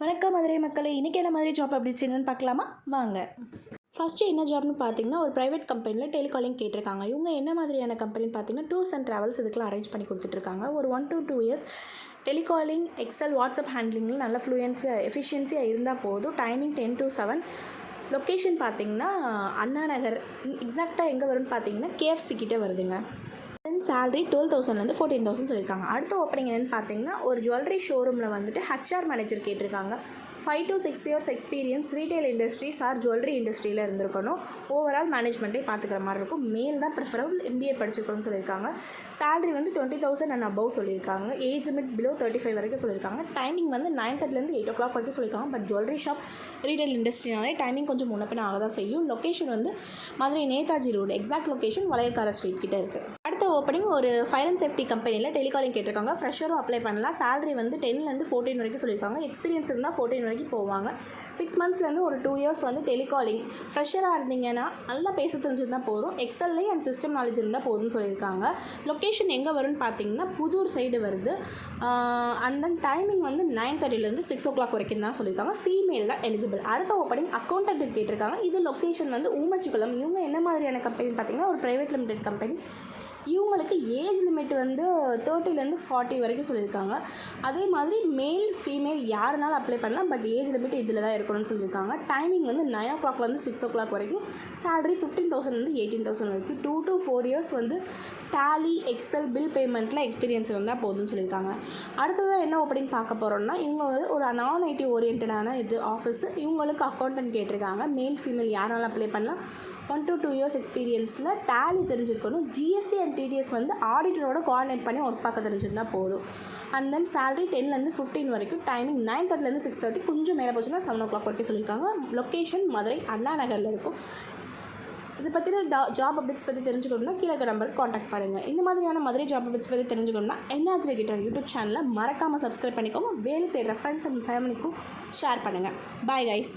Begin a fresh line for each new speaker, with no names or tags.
வணக்கம் மதுரை மக்களை இன்றைக்கி என்ன மாதிரி ஜாப் அப்படி என்னன்னு பார்க்கலாமா? வாங்க. ஃபஸ்ட்டு என்ன ஜாப்னு பார்த்தீங்கன்னா ஒரு ப்ரைவேட் கம்பெனியில் டெலிகாலிங் கேட்டிருக்காங்க. இவங்க என்ன மாதிரியான கம்பெனின்னு பார்த்தீங்கன்னா டூர்ஸ் அண்ட் ட்ராவல்ஸ் இதுக்கெலாம் அரேஞ்ச் பண்ணி கொடுத்துட்ருக்காங்க. ஒரு one to two years telecalling excel WhatsApp ஹேண்ட்லிங்கில் நல்ல ஃப்ளூயன்ஸியாக எஃபிஷியன்சியாக இருந்தால் போதும். Timing ten to seven location பார்த்தீங்கன்னா அண்ணா நகர். எக்ஸாக்டாக எங்கே வரும்னு பார்த்தீங்கன்னா கேஎஃப்சி கிட்டே வருதுங்க. தென் salary டுவெல் தௌசண்ட்லேருந்து ஃபோர்டீன் தௌசண்ட் சொல்லியிருக்காங்க. அடுத்த ஓப்பனிங் என்னென்னு பார்த்தீங்கன்னா ஒரு ஜுவல்லரி ஷோரூமில் வந்துட்டு ஹச்ஆர் மேனேஜர் கேட்டிருக்காங்க. Five to six years experience retail industries or jewellery இண்டஸ்ட்ரியில் இருந்திருக்கணும். ஓவரால் மேனேஜ்மெண்ட்டே பார்த்துக்கிற மாதிரி இருக்கும். மேல் தான் ப்ரிஃபரபிள் எம்பிஏ படிச்சிருக்கணும்னு சொல்லியிருக்காங்க. சேலரி வந்து டுவெண்ட்டி தௌசண்ட் அண்ட் அபவ் சொல்லியிருக்காங்க. Age limit below thirty five வரைக்கும் சொல்லியிருக்காங்க. டைமிங் வந்து நைன் தேர்ட்டிலேருந்து எயிட் ஓ கிளாக் வரைக்கும் சொல்லியிருக்காங்க. பட் ஜுவல்லரி ஷாப் ரீட்டைல் இண்டஸ்ட்ரினாலே டைமிங் கொஞ்சம் முன்ன ஆக தான் செய்யும். லொக்கேஷன் வந்து Madurai Netaji road exact location Valaiyakara street கிட்டே இருக்குது அடுத்த ஓப்பனிங் ஒரு ஃபயர் அண்ட் சேஃப்டி கம்பெனியில் டெலிகாலிங் கேட்டிருக்காங்க. ஃப்ரெஷரும் அப்ளை பண்ணலாம். சேலரி வந்து டென்லேருந்து ஃபோர்டீன் வரைக்கும் சொல்லியிருக்காங்க. எக்ஸ்பீரியன்ஸ் இருந்தால் ஃபோர்டீன் வரைக்கும் போவாங்க. சிக்ஸ் மந்த்ஸ்லேருந்து ஒரு டூ இயர்ஸ் வந்து டெலிகாலிங் ஃப்ரெஷராக இருந்தீங்கன்னா நல்லா பேச தெரிஞ்சிருந்தால் போதும். எக்ஸல்லே அண்ட் சிஸ்டம் நாலேஜ் இருந்தால் போதும்னு சொல்லியிருக்காங்க. லொக்கேஷன் எங்கே வரும்னு பார்த்தீங்கன்னா புதூர் சைடு வருது. அண்ட் தென் டைமிங் வந்து நைன் தேர்ட்டிலேருந்து சிக்ஸ் ஓ கிளாக் வரைக்கும் தான் சொல்லியிருக்காங்க. ஃபீமேல் தான் எலிஜிபிள் அடுத்த ஓப்பனிங் அக்கௌண்டன்ட் கேட்டிருக்காங்க. இது லொக்கேஷன் வந்து ஊமச்சிக்குளம். இவங்க என்ன மாதிரியான கம்பெனி பார்த்தீங்கன்னா ஒரு ப்ரைவேட் லிமிடெட் கம்பெனி இவங்களுக்கு ஏஜ் லிமிட் வந்து தேர்ட்டிலேருந்து ஃபார்ட்டி வரைக்கும் சொல்லியிருக்காங்க. அதே மாதிரி மேல் ஃபீமேல் யாருனாலும் அப்ளை பண்ணலாம். பட் ஏஜ் லிமிட் இதில் தான் இருக்கணும்னு சொல்லியிருக்காங்க. டைமிங் வந்து நைன் ஓ கிளாக்லேருந்து சிக்ஸ் ஓ கிளாக் வரைக்கும். சேலரி ஃபிஃப்டீன் தௌசண்ட்லேருந்து எயிட்டீன் தௌசண்ட் வரைக்கும். டூ டு ஃபோர் இயர்ஸ் வந்து டேலி எக்ஸல் பில் பேமெண்ட்டில் எக்ஸ்பீரியன்ஸ் இருந்தால் போதும்னு சொல்லியிருக்காங்க. அடுத்ததாக என்ன ஓப்பனிங் பார்க்க போகிறோம்னா இவங்க வந்து ஒரு நான் ஐடி ஓரியன்டான இது ஆஃபீஸ் இவங்களுக்கு அக்கௌண்டன்ட் கேட்டிருக்காங்க. மேல் ஃபீமேல் யாராலும் அப்ளை பண்ணலாம். ஒன் டு டூ இயர்ஸ் எக்ஸ்பீரியன்ஸில் டேலி தெரிஞ்சிருக்கணும். ஜிஎஸ்டி அண்ட் டிடிஎஸ் வந்து ஆடிட்டரோட கோஆர்டினேட் பண்ணி ஒர்க் பார்க்க தெரிஞ்சிருந்தால் போதும். அண்ட் தென் சேலரி டென்லேருந்து ஃபிஃப்டீன் வரைக்கும் டைமிங் நைன் தேர்ட்டிலேருந்து சிக்ஸ் தேர்ட்டி கொஞ்சம் மேலே போச்சுன்னா செவன் ஓ கிளாக் வரைக்கும் சொல்லியிருக்காங்க. லொக்கேஷன் மதுரை அண்ணா நகரில் இருக்கும். இதை பற்றின டா ஜாப் அப்டேட்ஸ் பற்றி தெரிஞ்சுக்கணும்னா கீழே நம்பருக்கு காண்டாக்ட் பண்ணுங்கள் இந்த மாதிரியான மதுரை ஜாப் அப்டேட்ஸ் பற்றி தெரிஞ்சுக்கணும்னா என்ஆர்ஜி கிட்டர் யூடியூப் சேனலை மறக்காமல் சப்ஸ்கிரைப் பண்ணிக்கோங்க. வேலை தேடுற ஃப்ரெண்ட்ஸ் அண்ட் ஃபேமிலிக்கும் ஷேர் பண்ணுங்கள் பாய் கைஸ்